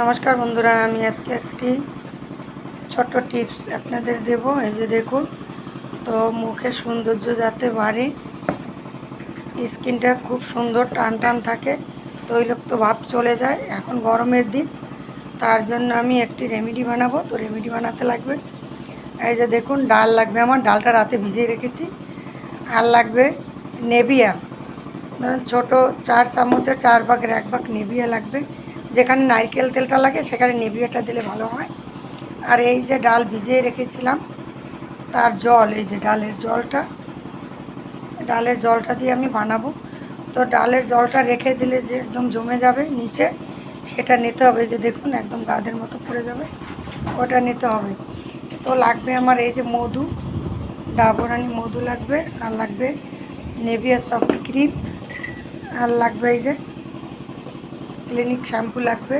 নমস্কার বন্ধুরা, আমি আজকে একটি ছোট্ট টিপস আপনাদের দেব। এই যে দেখুন, তো মুখের সৌন্দর্য যাতে বাড়ে, স্কিনটা খুব সুন্দর টান টান থাকে, তৈলক্ত ভাব চলে যায় এখন গরমের দিন। তার জন্য আমি একটি রেমেডি বানাবো, তো রেমেডি বানাতে লাগবে। এই যে দেখুন, ডাল লাগবে আমার, ডালটা রাতে ভিজিয়ে রেখেছি। আর লাগবে নেভিয়া ধরুন ছোটো চার চামচের চার ভাগের এক ভাগ নেভিয়া লাগবে। যেখানে নারকেল তেলটা লাগে সেখানে নেভিয়াটা দিলে ভালো হয়। আর এই যে ডাল ভিজিয়ে রেখেছিলাম, তার জল, এই যে ডালের জলটা ডালের জলটা দিয়ে আমি বানাবো। তো ডালের জলটা রেখে দিলে যে একদম জমে যাবে নিচে, সেটা নিতে হবে যে দেখুন একদম গাদের মতো পড়ে যাবে, ওটা নিতে হবে। তো লাগবে আমার এই যে মধু, ডাবরানি মধু লাগবে, আর লাগবে নেভিয়া সফট ক্রিম, আর লাগবে এই যে ক্লিনিক শ্যাম্পু লাগবে।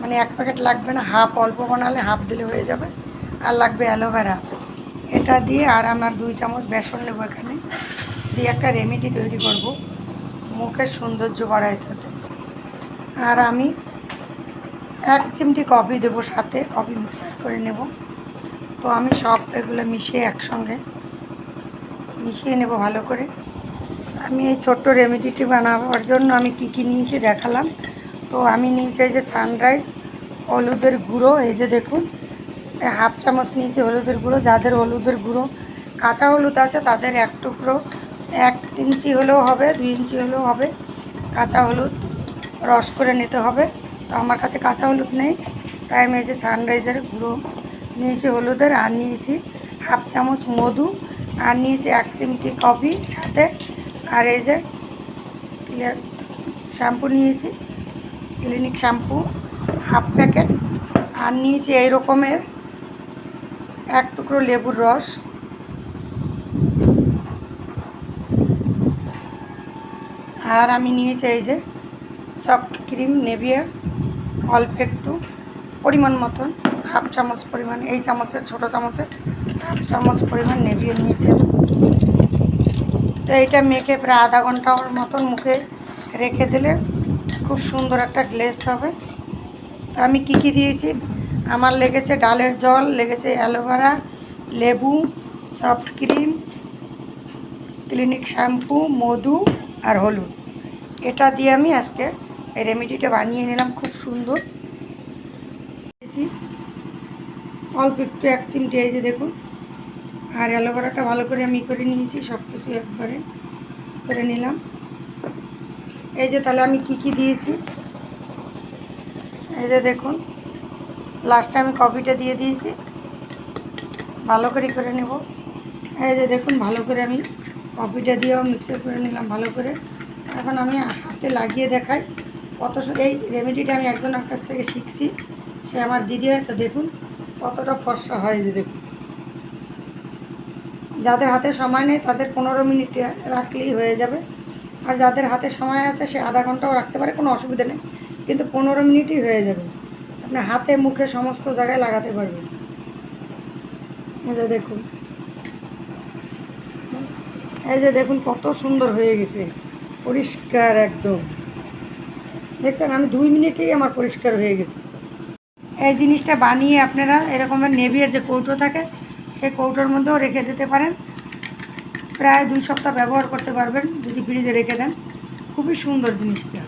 মানে এক প্যাকেট লাগবে না, হাফ অল্প বানালে হাফ দিলে হয়ে যাবে। আর লাগবে অ্যালোভেরা। এটা দিয়ে আর আমার দুই চামচ বেসন নেব এখানে। দিয়ে একটা রেমেডি তৈরি করব। মুখের সৌন্দর্য বাড়ায় তাতে। আর আমি এক চিমটি কফি দেবো সাথে। কফি মিক্সার করে নেব। তো আমি সব এগুলো মিশিয়ে একসঙ্গে মিশিয়ে নেব ভালো করে। আমি এই ছোট্ট রেমেডিটি বানাবার জন্য আমি কি কি নিয়েছি দেখালাম। তো আমি নিয়েছি এই যে সানরাইজ হলুদের গুঁড়ো, এই যে দেখুন হাফ চামচ নিয়েছি হলুদের গুঁড়ো, যাদের হলুদের গুঁড়ো কাঁচা হলুদ আছে তাদের এক টুকরো, এক ইঞ্চি হলেও হবে, দুই ইঞ্চি হলেও হবে, কাঁচা হলুদ রস করে নিতে হবে। তো আমার কাছে কাঁচা হলুদ নেই, তাই আমি এই যে সানরাইজের গুঁড়ো নিয়েছি হলুদের আর নিয়েছি হাফ চামচ মধু আর নিয়েছি এক চিমটি কফি সাথে। আর এই যে ক্লিয়ার শ্যাম্পু নিয়েছি। ক্লিনিক শ্যাম্পু, হাফ প্যাকেট, আর নিয়েছি এই রকমের এক টুকরো লেবুর রস। আর আমি নিয়েছি এই যে সফট ক্রিম নেভিয়া, অল্প একটু পরিমাণ মতন, হাফ চামচ পরিমাণ, এই চামচের, ছোটো চামচের, হাফ চামচ পরিমাণ নেভিয়ে নিয়েছে। তো এইটা মেখে প্রায় আধা ঘণ্টার মতন মুখে রেখে দিলে খুব সুন্দর একটা গ্লেস হবে। আমি কি কি দিয়েছি? আমার লেগেছে ডালের জল, লেগেছে অ্যালোভেরা, লেবু, সফট ক্রিম, ক্লিনিক শ্যাম্পু, মধু আর হলুদ। এটা দিয়ে আমি আজকে এই রেমেডিটা বানিয়ে নিলাম খুব সুন্দর। অল্প একটু এক চিমটি এই যে দেখুন। আর অ্যালোভেরাটা ভালো করে আমি করে নিয়েছি সব কিছু একবারে করে নিলাম। এই যে তাহলে আমি কি কি দিয়েছি? এই যে দেখুন লাস্টে আমি কফিটা দিয়ে দিয়েছি। ভালো করে করে নেব। এই যে দেখুন, ভালো করে আমি কফিটা দিয়েও মিক্সার করে নিলাম ভালো করে। এখন আমি হাতে লাগিয়ে দেখাই কত এই রেমেডিটা আমি একজনের কাছ থেকে শিখছি। সে আমার দিদি হয়, তো দেখুন কতটা ফর্সা হয় যে দেখুন। যাদের হাতে সময় নেই, তাদের পনেরো মিনিট রাখলেই হয়ে যাবে। আর যাদের হাতে সময় আছে, সে আধা ঘন্টাও রাখতে পারে, কোনো অসুবিধা নেই। কিন্তু পনেরো মিনিটই হয়ে যাবে। আপনি হাতে, মুখে সমস্ত জায়গায় লাগাতে পারবেন। যে দেখুন। এই যে দেখুন, কত সুন্দর হয়ে গেছে। পরিষ্কার একদম। দেখছেন, আমি দুই মিনিটেই আমার পরিষ্কার হয়ে গেছে। এই জিনিসটা বানিয়ে আপনারা এরকমের নেভিয়ার যে কৌটো থাকে সেই কৌটোর মধ্যেও রেখে দিতে পারেন। প্রায় দুই সপ্তাহ ব্যবহার করতে পারবেন যদি ফ্রিজে রেখে দেন। খুবই সুন্দর জিনিসটা।